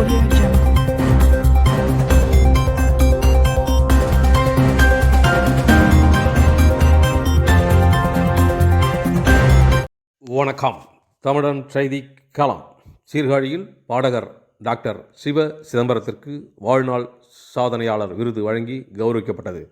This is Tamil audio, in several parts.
Audio Jungle. வணக்கம். தமிழன் செய்தி களம். சீர்காழியில் பாடகர் டாக்டர் சிவ சிதம்பரத்திற்கு வாழ்நாள் சாதனையாளர் விருது வழங்கி கௌரவிக்கப்பட்டது.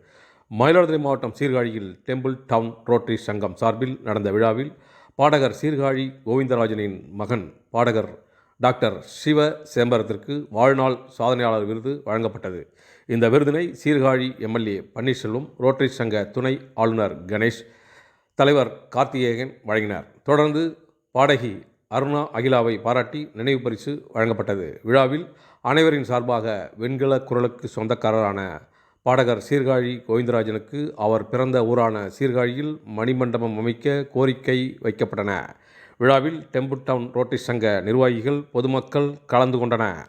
மயிலாடுதுறை மாவட்டம் சீர்காழியில் டெம்பிள் டவுன் ரோட்டரி சங்கம் சார்பில் நடந்த விழாவில் பாடகர் சீர்காழி கோவிந்தராஜனின் மகன் பாடகர் டாக்டர் சிவ சேம்பரத்திற்கு வாழ்நாள் சாதனையாளர் விருது வழங்கப்பட்டது. இந்த விருதினை சீர்காழி எம்எல்ஏ பன்னீர்செல்வம் ரோட்டரி சங்க துணை ஆளுநர் கணேஷ் தலைவர் கார்த்திகேயன் வழங்கினார். தொடர்ந்து பாடகி அருணா அகிலாவை பாராட்டி நினைவு பரிசு வழங்கப்பட்டது. விழாவில் அனைவரின் சார்பாக வெண்கல குரலுக்கு சொந்தக்காரரான பாடகர் சீர்காழி கோவிந்தராஜனுக்கு அவர் பிறந்த ஊரான சீர்காழியில் மணிமண்டபம் அமைக்க கோரிக்கை வைக்கப்பட்டன. விழாவில் டெம்பு டவுன் ரோட்டரி சங்க நிர்வாகிகள் பொதுமக்கள் கலந்து கொண்டனர்.